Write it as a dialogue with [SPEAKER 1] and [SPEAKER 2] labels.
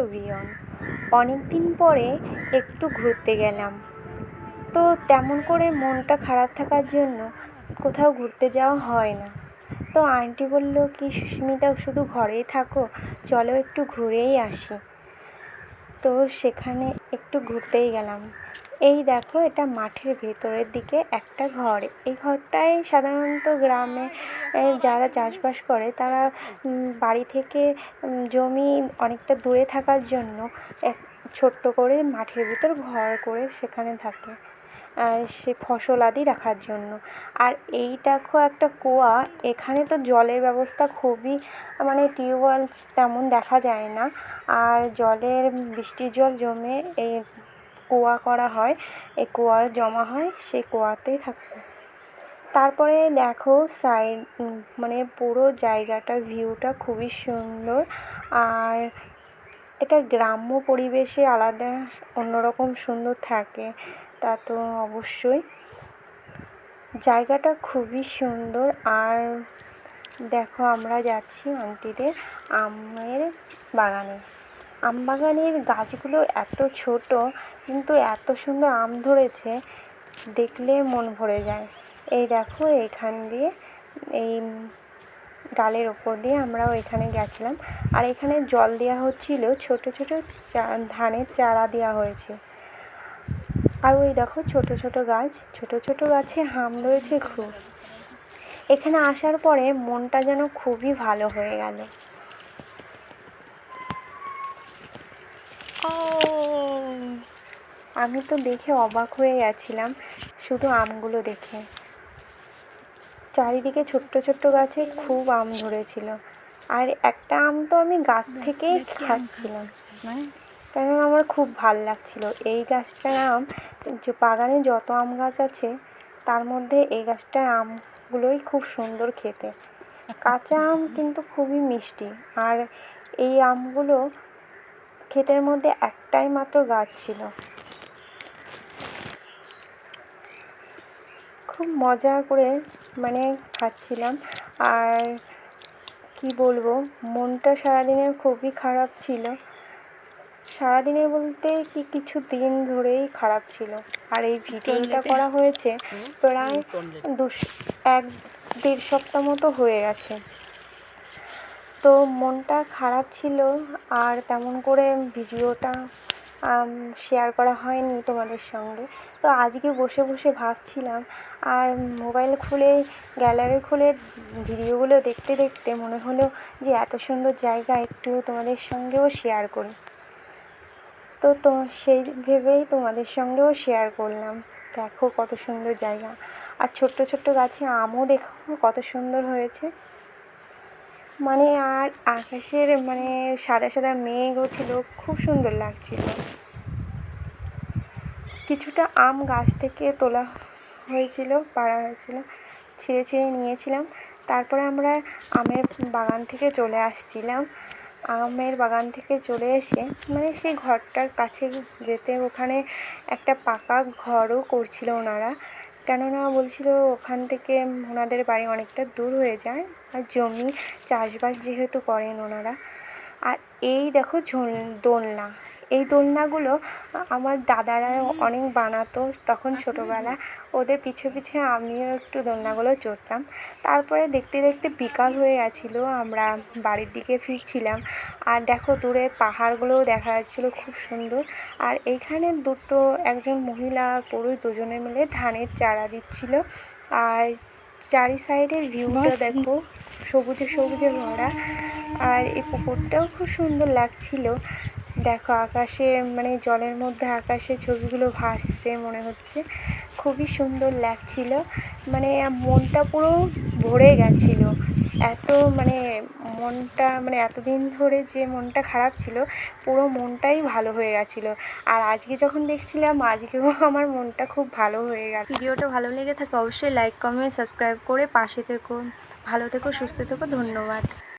[SPEAKER 1] অভিয়ন অনেক দিন পরে একটু ঘুরতে গেলাম। তো তেমন করে মনটা খারাপ থাকার জন্য কোথাও ঘুরতে যাওয়া হয় না। তো আন্টি বলল, কি সুস্মিতা, শুধু ঘরেই থাকো, চলো একটু ঘুরেই আসি। তো সেখানে একটু ঘুরতেই গেলাম। এই দেখো, এটা মাঠের ভেতরের দিকে একটা ঘর। এই ঘরটায় সাধারণত গ্রামে যারা চাষবাস করে, তারা বাড়ি থেকে জমি অনেকটা দূরে থাকার জন্য এক, ছোট্ট করে মাঠের ভিতর ঘর করে সেখানে থাকে সে ফসল আদি রাখার জন্য। আর এই দেখো একটা কুয়া, এখানে তো জলের ব্যবস্থা খুবই মানে টিউবওয়েল তেমন দেখা যায় না। আর জলের, বৃষ্টির জল জমে এই কুয়া করা হয়, এই কুয়ার জমা হয়, সেই কুয়াতেই থাকে। তারপরে দেখো সাইড মানে পুরো জায়গাটার ভিউটা খুবই সুন্দর। আর এটা গ্রাম্য পরিবেশে আলাদা, অন্যরকম সুন্দর থাকে, তা তো অবশ্যই। জায়গাটা খুবই সুন্দর। আর দেখো আমরা যাচ্ছি আন্টিদের আমের বাগানে। আম বাগানের গাছগুলো এত ছোট, কিন্তু এত সুন্দর আম ধরেছে, দেখলে মন ভরে যায়। এই দেখো, এখান দিয়ে, এই ডালের ওপর দিয়ে আমরাও এখানে গেছিলাম। আর এখানে জল দেওয়া হচ্ছিল, ছোট ছোট ধানের চারা দেওয়া হয়েছে। আর ওই দেখো, ছোট ছোট গাছ, ছোট ছোট গাছে আম রয়েছে খুব। এখানে আসার পরে মনটা যেন খুবই ভালো হয়ে গেল। আমি তো দেখে অবাক হয়ে গেছিলাম শুধু আমগুলো দেখে। চারিদিকে ছোট্ট ছোট্ট গাছে খুব আম ধরেছিল। আর একটা আম তো আমি গাছ থেকেই খাচ্ছিলাম। কারণ আমার খুব ভালো লাগছিল। এই গাছটার আম যে বাগানে যত আম গাছ আছে তার মধ্যে এই গাছটার আমগুলোই খুব সুন্দর খেতে। কাঁচা আম কিন্তু খুবই মিষ্টি। আর এই আমগুলো ক্ষেতের মধ্যে একটাই মাত্র গাছ ছিল। খুব মজা করে মানে খাচ্ছিলাম। আর কি বলব মনটা সারাদিনের খুবই খারাপ ছিল। সারাদিনের বলতে কি কিছু দিন ধরেই খারাপ ছিল। আর এই ভিডিওটা করা হয়েছে প্রায় দুশ এক দেড় সপ্তাহ মতো হয়ে গেছে। তো মনটা খারাপ ছিল আর তেমন করে ভিডিওটা শেয়ার করা হয়নি তোমাদের সঙ্গে। তো আজকে বসে বসে ভাবছিলাম, আর মোবাইল খুলে গ্যালারি খুলে ভিডিওগুলো দেখতে দেখতে মনে হলো যে এত সুন্দর জায়গা একটু তোমাদের সঙ্গেও শেয়ার করি। তো তো সেই ভেবেই তোমাদের সঙ্গেও শেয়ার করলাম। দেখো কত সুন্দর জায়গা। আর ছোট্ট ছোট্ট গাছে আমও দেখো, কত সুন্দর হয়েছে। মানে আর আকাশের মানে সাদা সাদা মেঘও ছিল, খুব সুন্দর লাগছিল। কিছুটা আম গাছ থেকে তোলা হয়েছিল, পাড়া হয়েছিল, ছিঁড়ে ছিঁড়ে নিয়েছিলাম। তারপরে আমরা আমের বাগান থেকে চলে আসছিলাম। আমের বাগান থেকে চলে এসে মানে সেই ঘরটার কাছে যেতে ওখানে একটা পাকা ঘরও করছিল ওনারা। কেননা বলছিল ওখান থেকে ওনাদের বাড়ি অনেকটা দূর হয়ে যায়, আর জমি চাষবাস যেহেতু করেন ওনারা। আর এই দেখো ঝোল দোলনা। এই দোলনাগুলো আমার দাদারা অনেক বানাতো তখন ছোটোবেলা। ওদের পিছে পিছে আমিও একটু দোলনাগুলো চড়তাম। তারপরে দেখতে দেখতে বিকাল হয়ে গেছিল আমরা বাড়ির দিকে ফিরছিলাম। আর দেখো দূরে পাহাড়গুলোও দেখা যাচ্ছিল খুব সুন্দর। আর এইখানে দুটো একজন মহিলা আর পুরুষ দুজনে মিলে ধানের চারা দিচ্ছিল। আর চারি সাইডের ভিউটা দেখো সবুজে সবুজে ভরা। আর এই পুকুরটাও খুব সুন্দর লাগছিল। দেখো, আকাশে মানে জলের মধ্যে আকাশে ছবিগুলো ভাসছে মনে হচ্ছে। খুবই সুন্দর লাগছিল। মানে মনটা পুরো ভরে গেছিল। এত মানে মনটা মানে এতদিন ধরে যে মনটা খারাপ ছিল, পুরো মনটাই ভালো হয়ে গেছিল। আর আজকে যখন দেখছিলাম, আজকেও আমার মনটা খুব ভালো হয়ে গেছে। ভিডিওটা ভালো লেগে থাকে অবশ্যই লাইক, কমেন্ট, সাবস্ক্রাইব করে পাশে থেকো। ভালো থেকো, সুস্থ থেকো, ধন্যবাদ।